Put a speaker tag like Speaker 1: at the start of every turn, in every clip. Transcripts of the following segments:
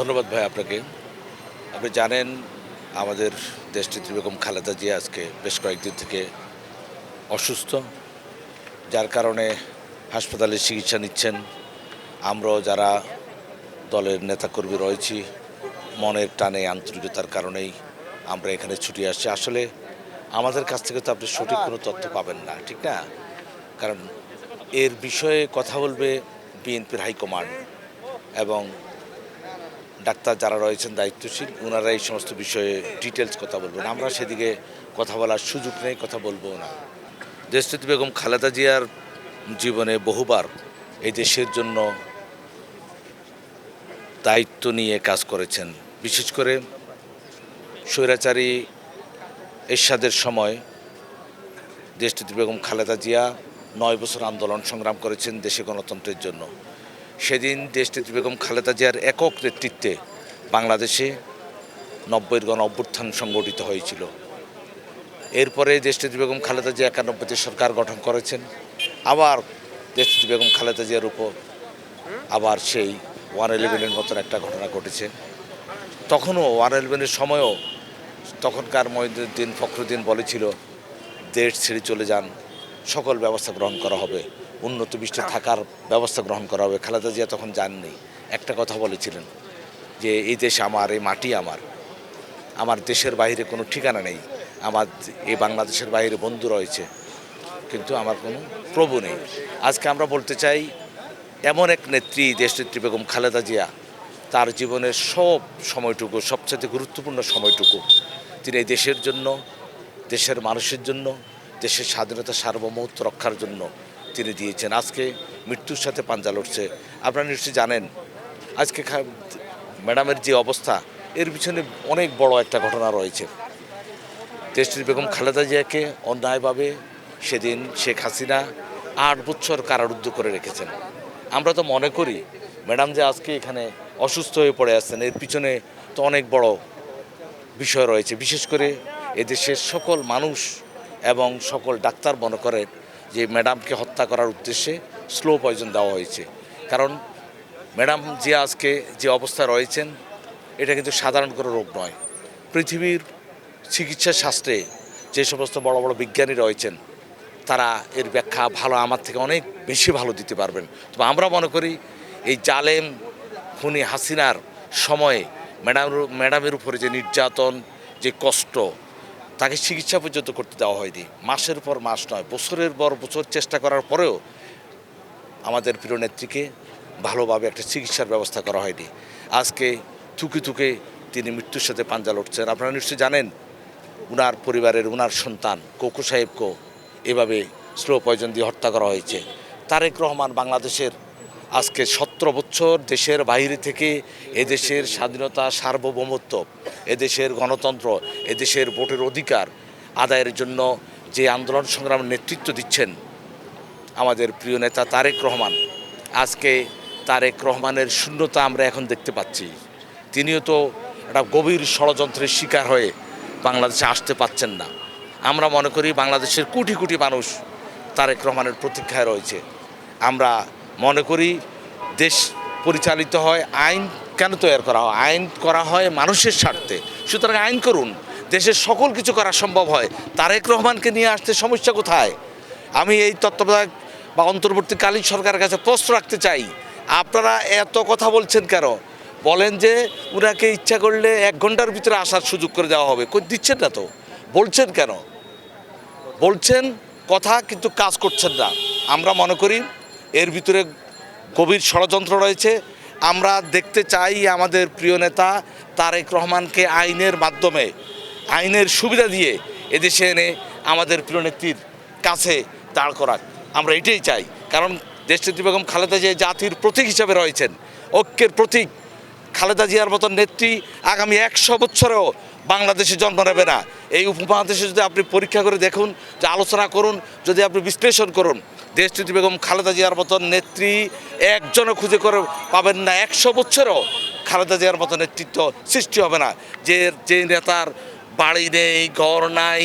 Speaker 1: ধন্যবাদ ভাই আপনাকে। আপনি জানেন আমাদের দেশটিতে বেগম খালেদা জিয়া আজকে বেশ কয়েকদিন থেকে অসুস্থ, যার কারণে হাসপাতালে চিকিৎসা নিচ্ছেন। আমরাও যারা দলের নেতাকর্মী রয়েছি, মনের টানে আন্তরিকতার কারণেই আমরা এখানে ছুটি আসছি। আসলে আমাদের কাছ থেকে তো আপনি সঠিক কোনো তথ্য পাবেন না, ঠিক না? কারণ এর বিষয়ে কথা বলবে বিএনপির হাইকমান্ড এবং ডাক্তার যারা রয়েছেন দায়িত্বশীল ওনারা এই সমস্ত বিষয়ে ডিটেলস কথা বলবেন। আমরা সেদিকে কথা বলার সুযোগ নেই, কথা বলব না। দেশটিতে বেগম খালেদা জিয়ার জীবনে বহুবার এই দেশের জন্য দায়িত্ব নিয়ে কাজ করেছেন। বিশেষ করে স্বৈরাচারী এরশাদের সময় দেশটিতে বেগম খালেদা জিয়া নয় বছর আন্দোলন সংগ্রাম করেছেন দেশে গণতন্ত্রের জন্য। সেদিন দেশটিতে বেগম খালেদা জিয়ার একক নেতৃত্বে বাংলাদেশে নব্বইয়ের গণ অভ্যুত্থান সংগঠিত হয়েছিল। এরপরে দেশটিতে বেগম খালেদা জিয়া একানব্বইতে সরকার গঠন করেছেন। আবার দেশটিতে বেগম খালেদা জিয়ার উপর আবার সেই ওয়ান ইলেভেনের মতন একটা ঘটনা ঘটেছে। তখনও ওয়ান ইলেভেনের সময়ও তখনকার মহিউদ্দিন ফখরুদ্দিন বলেছিল, দেশ ছেড়ে চলে যান, সকল ব্যবস্থা গ্রহণ করা হবে। উন্নত বিশ্বে থাকার ব্যবস্থা গ্রহণ করা হবে। খালেদা জিয়া তখন যাননি একটা কথা বলেছিলেন যে, এই দেশ আমার, এই মাটি আমার। আমার দেশের বাইরে কোনো ঠিকানা নেই। আমার এই বাংলাদেশের বাইরে বন্ধু রয়েছে। কিন্তু আমার কোনো প্রভু নেই। আজকে আমরা বলতে চাই, এমন এক নেত্রী, দেশনেত্রী বেগম খালেদা জিয়া, তার জীবনের সব সময়টুকু সবচেয়ে গুরুত্বপূর্ণ সময়টুকু, তিনি এই দেশের জন্য, দেশের মানুষের জন্য, দেশের স্বাধীনতা সার্বভৌমত্ব রক্ষার জন্য তিনি দিয়েছেন। আজকে মৃত্যুর সাথে পাঞ্জা লড়ছে। আপনারা নিশ্চয়ই জানেন, আজকে ম্যাডামের যে অবস্থা, এর পিছনে অনেক বড় একটা ঘটনা রয়েছে। দেশটির বেগম খালেদা জিয়াকে অন্যায়ভাবে সেদিন শেখ হাসিনা আট বছর কারারুদ্ধ করে রেখেছেন। আমরা তো মনে করি, ম্যাডাম যে আজকে এখানে অসুস্থ হয়ে পড়ে আছেন, এর পিছনে তো অনেক বড় বিষয় রয়েছে। বিশেষ করে এদেশের সকল মানুষ এবং সকল ডাক্তার মনে করেন যে ম্যাডামকে হত্যা করার উদ্দেশ্যে স্লো পয়জন দেওয়া হয়েছে। কারণ ম্যাডাম যে আজকে যে অবস্থায় রয়েছেন, এটা কিন্তু সাধারণ কোনো রোগ নয়। পৃথিবীর চিকিৎসা শাস্ত্রে যে সমস্ত বড় বড় বিজ্ঞানী রয়েছেন, তারা এর ব্যাখ্যা ভালো, আমার থেকে অনেক বেশি ভালো দিতে পারবেন। তবে আমরা মনে করি, এই জালেম খুনি হাসিনার সময়ে ম্যাডাম, ম্যাডামের উপরে যে নির্যাতন, যে কষ্ট তাকে চিকিৎসা পর্যন্ত করতে দেওয়া হয়নি। মাসের পর মাস নয়, বছরের পর বছর চেষ্টা করার পরেও আমাদের প্রিয় নেত্রীকে ভালোভাবে একটা চিকিৎসার ব্যবস্থা করা হয়নি। আজকে থুকে থুকে তিনি মৃত্যুর সাথে পাঞ্জা লড়ছেন। আপনারা নিশ্চয়ই জানেন, উনার পরিবারের উনার সন্তান, কোকো সাহেবকেও এভাবে স্লো পয়জন দিয়ে হত্যা করা হয়েছে। তারেক রহমান বাংলাদেশের আজকে সতেরো বছর দেশের বাইরে থেকে এদেশের স্বাধীনতা সার্বভৌমত্ব, এদেশের গণতন্ত্র, এদেশের ভোটের অধিকার আদায়ের জন্য যে আন্দোলন সংগ্রামের নেতৃত্ব দিচ্ছেন আমাদের প্রিয় নেতা তারেক রহমান, আজকে তারেক রহমানের শূন্যতা আমরা এখন দেখতে পাচ্ছি। তিনিও তো একটা গভীর ষড়যন্ত্রের শিকার হয়ে বাংলাদেশে আসতে পাচ্ছেন না। আমরা মনে করি বাংলাদেশের কোটি কোটি মানুষ তারেক রহমানের প্রতীক্ষায় রয়েছে। আমরা মনে করি দেশ পরিচালিত হয়, আইন কেন তৈরি করা হয়? আইন করা হয় মানুষের স্বার্থে। সুতরাং আইন করুন। দেশের সকল কিছু করা সম্ভব হয়। তারেক রহমানকে নিয়ে আসতে সমস্যা কোথায়? আমি এই তত্ত্বাবধায়ক বা অন্তর্বর্তীকালীন সরকারের কাছে প্রশ্ন রাখতে চাই। আপনারা এত কথা বলছেন কেন? বলেন যে ওনাকে ইচ্ছা করলে এক ঘণ্টার ভিতরে আসার সুযোগ করে দেওয়া হবে। কই দিচ্ছেন না তো? বলছেন কেন? বলছেন কথা কিন্তু কাজ করছেন না। আমরা মনে করি এর ভিতরে গভীর ষড়যন্ত্র রয়েছে। আমরা দেখতে চাই আমাদের প্রিয় নেতা তারেক রহমানকে আইনের মাধ্যমে, আইনের সুবিধা দিয়ে এদেশে এনে আমাদের প্রিয় নেত্রীর কাছে দাঁড় করাক। আমরা এটাই চাই। কারণ দেশনেত্রী বেগম খালেদা যে জাতির প্রতীক হিসাবে রয়েছেন, ঐক্যের প্রতীক। খালেদা জিয়ার মতন নেত্রী আগামী একশো বছরেও বাংলাদেশে জন্ম নেবে না। এই উপমহাদেশে যদি আপনি পরীক্ষা করে দেখুন, যে আলোচনা করুন, যদি আপনি বিশ্লেষণ করুন দেশটিতে বেগম খালেদা জিয়ার মতন নেত্রী একজনও খুঁজে করে পাবেন না। একশো বছরেও খালেদা জিয়ার মতো নেতৃত্ব সৃষ্টি হবে না। যে যে নেতার বাড়ি নেই, ঘর নাই।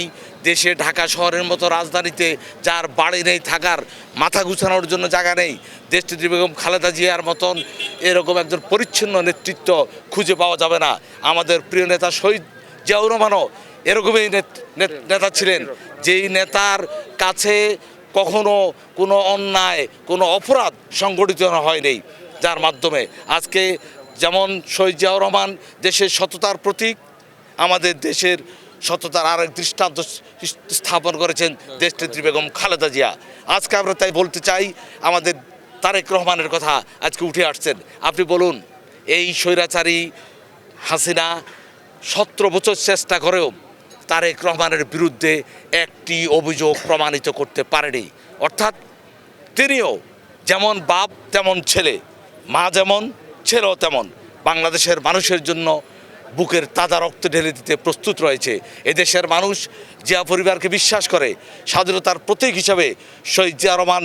Speaker 1: দেশে, ঢাকা শহরের মতো রাজধানীতে যার বাড়ি নেই, থাকার মাথা গুছানোর জন্য জায়গা নেই। দেশটিতে বেগম খালেদা জিয়ার মতন এরকম একজন পরিচ্ছন্ন নেতৃত্ব খুঁজে পাওয়া যাবে না। আমাদের প্রিয় নেতা শহীদ জিয়াউর রহমানও এরকমই নেতা ছিলেন। যেই নেতার কাছে কখনো কোনো অন্যায়, কোনো অপরাধ সংগঠিত হয়নি যার মাধ্যমে। আজকে যেমন শহীদ জিয়াউর রহমান দেশের সততার প্রতীক আমাদের দেশের সততার আরেক দৃষ্টান্ত স্থাপন করেছেন দেশনেত্রী বেগম খালেদা জিয়া। আজকে আমরা তাই বলতে চাই, আমাদের তারেক রহমানের কথা আজকে উঠে আসছেন। আপনি বলুন, এই স্বৈরাচারী হাসিনা সতেরো বছর চেষ্টা করেও তারেক রহমানের বিরুদ্ধে একটি অভিযোগ প্রমাণিত করতে পারেনি। অর্থাৎ তিনিও যেমন বাপ তেমন ছেলে, মা যেমন, ছেলেও তেমন। বাংলাদেশের মানুষের জন্য বুকের তাজা রক্ত ঢেলে দিতে প্রস্তুত রয়েছে। এদেশের মানুষ জিয়া পরিবারকে বিশ্বাস করে, স্বাধীনতার প্রতীক হিসাবে শহীদ জিয়া রহমান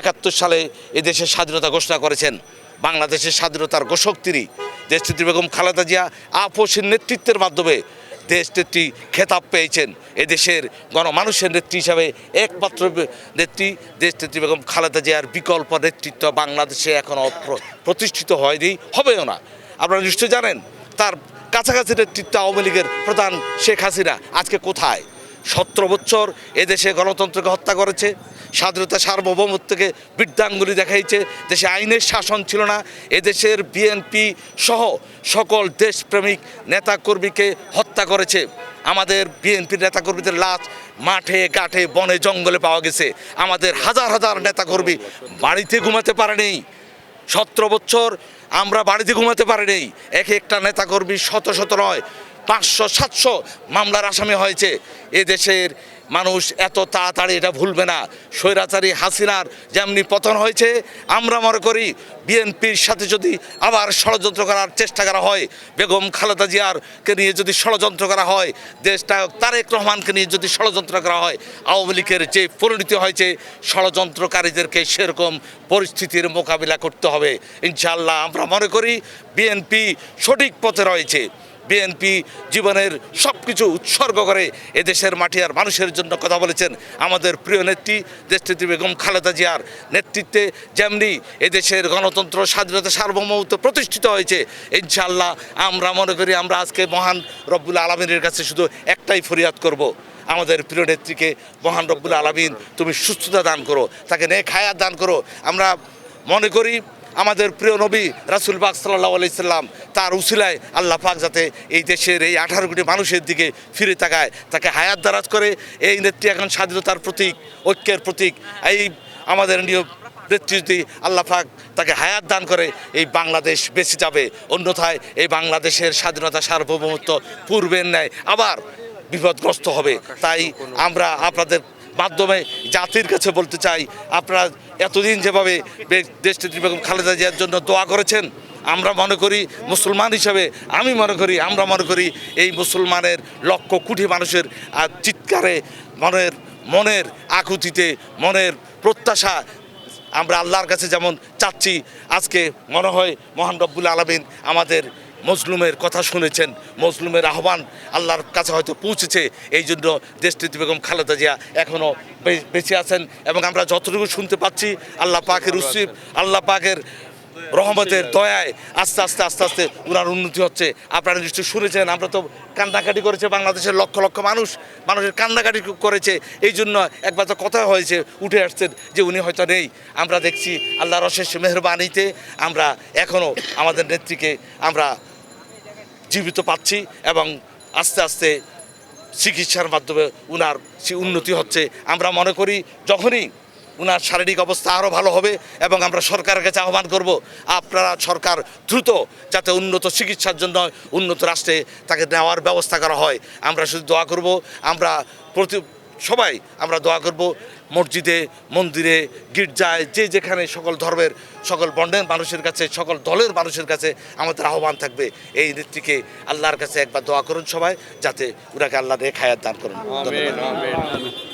Speaker 1: একাত্তর সালে এদেশের স্বাধীনতা ঘোষণা করেছেন। বাংলাদেশের স্বাধীনতার ঘোষক তিনি। দেশনেত্রী বেগম খালেদা জিয়া আপোষের নেতৃত্বের মাধ্যমে দেশ নেত্রী খেতাব পেয়েছেন। এদেশের গণমানুষের নেত্রী হিসাবে একমাত্র নেত্রী দেশ নেত্রী বেগম খালেদা জিয়ার বিকল্প নেতৃত্ব বাংলাদেশে এখনও প্রতিষ্ঠিত হয়নি, হবেও না। আপনারা নিশ্চয়ই জানেন, তার কাছাকাছি নেতৃত্ব আওয়ামী লীগের প্রধান শেখ হাসিনা আজকে কোথায়? সতেরো বছর এদেশে গণতন্ত্রকে হত্যা করেছে, স্বাধীনতা সার্বভৌমত্বকে বৃদ্ধাঙ্গুলি দেখাইছে, দেশে আইনের শাসন ছিল না, এদেশের বিএনপি সহ সকল দেশপ্রেমিক নেতাকর্মীকে হত্যা করেছে। আমাদের বিএনপির নেতাকর্মীদের লাশ মাঠে, ঘাটে, বনে, জঙ্গলে পাওয়া গেছে। আমাদের হাজার হাজার নেতাকর্মী বাড়িতে ঘুমাতে পারেনি। সতেরো বছর আমরা বাড়িতে ঘুমাতে পারি নেই। এক একটা নেতাকর্মী শত শত নয়, পাঁচশো, সাতশো মামলার আসামি হয়েছে। এ দেশের মানুষ এত তাড়াতাড়ি এটা ভুলবে না। স্বৈরাচারী হাসিনার যেমনি পতন হয়েছে, আমরা মনে করি বিএনপির সাথে যদি আবার ষড়যন্ত্র করার চেষ্টা করা হয়, বেগম খালেদা জিয়ারকে নিয়ে যদি ষড়যন্ত্র করা হয় দেশটা তারেক রহমানকে নিয়ে যদি ষড়যন্ত্র করা হয়, আওয়ামী লীগের যে পরিণতি হয়েছে, ষড়যন্ত্রকারীদেরকে সেরকম পরিস্থিতির মোকাবিলা করতে হবে। ইনশাআল্লাহ আমরা মনে করি বিএনপি সঠিক পথে রয়েছে। বিএনপি জীবনের সব কিছু উৎসর্গ করে এদেশের মাটি আর মানুষের জন্য কথা বলেছেন আমাদের প্রিয় নেত্রী দেশনেত্রী বেগম খালেদা জিয়ার নেতৃত্বে যেমনি এদেশের গণতন্ত্র স্বাধীনতা সার্বভৌমত্ব প্রতিষ্ঠিত হয়েছে ইনশাল্লাহ আমরা মনে করি আমরা আজকে মহান রব্বুল আলমিনের কাছে শুধু একটাই ফরিয়াদ করব, আমাদের প্রিয় নেত্রীকে মহান রব্বুল আলমিন তুমি সুস্থতা দান করো, তাকে নে হায়াত দান করো। আমরা মনে করি আমাদের প্রিয় নবী রাসুল পাক সাল্লাহ আলাইসাল্লাম তার উসিলায় আল্লাহ পাক যাতে এই দেশের এই আঠারো কোটি মানুষের দিকে ফিরে তাকায়, তাকে হায়াত দারাজ করে, এই নেত্রী এখন স্বাধীনতার প্রতীক, ঐক্যের প্রতীক, এই আমাদের নিয়ম নেত্রী আল্লাহ পাক তাকে হায়াত দান করে, এই বাংলাদেশ বেঁচে যাবে। অন্যথায় এই বাংলাদেশের স্বাধীনতা সার্বভৌমত্ব পূর্বের ন্যায় আবার বিপদগ্রস্ত হবে। তাই আমরা আপনাদের মাধ্যমে জাতির কাছে বলতে চাই, আপনারা এতদিন যেভাবে দেশনেত্রী বেগম খালেদা জিয়ার জন্য দোয়া করেছেন, আমরা মনে করি মুসলমান হিসাবে, আমি মনে করি, আমরা মনে করি এই মুসলমানের লক্ষ কোটি মানুষের চিৎকারে মনের মনের আকুতিতে, মনের প্রত্যাশা, আমরা আল্লাহর কাছে যেমন চাচ্ছি, আজকে মনে হয় মহান রব্বুল আলমিন আমাদের মজলুমের কথা শুনেছেন মজলুমের আহ্বান আল্লাহর কাছে হয়তো পৌঁছেছে। এই জন্য দেশটিতে বেগম খালেদা জিয়া এখনও বেঁচে আছেন এবং আমরা যতটুকু শুনতে পাচ্ছি আল্লাহ পাকের উসিব আল্লাহ পাকের রহমতের দয়ায় আস্তে আস্তে আস্তে আস্তে ওনার উন্নতি হচ্ছে। আপনারা নিশ্চয়ই শুনেছেন আমরা তো কান্নাকাটি করেছে বাংলাদেশের লক্ষ লক্ষ মানুষ মানুষের কান্নাকাটি করেছে। এই জন্য একবার তো কথা হয়েছে উঠে আসছেন যে উনি হয়তো নেই। আমরা দেখছি আল্লাহর অশেষ মেহরবানিতে আমরা এখনও আমাদের নেত্রীকে আমরা জীবিত পাচ্ছি এবং আস্তে আস্তে চিকিৎসার মাধ্যমে উনার সে উন্নতি হচ্ছে। আমরা মনে করি যখনই উনার শারীরিক অবস্থা আরও ভালো হবে এবং আমরা সরকারের কাছে আহ্বান করব, আপনারা সরকার দ্রুত যাতে উন্নত চিকিৎসার জন্য উন্নত রাষ্ট্রে তাকে নেওয়ার ব্যবস্থা করা হয়। আমরা শুধু দোয়া করব, আমরা প্রতি সবাই আমরা দোয়া করব মসজিদে, মন্দিরে, গির্জায়, যে যেখানে সকল ধর্মের, সকল বন্ডের মানুষের কাছে, সকল দলের মানুষের কাছে আমাদের আহ্বান থাকবে এই নেত্রীকে আল্লাহর কাছে একবার দোয়া করুন সবাই, যাতে ওনাকে আল্লাহ রেখায়াত দান করুন।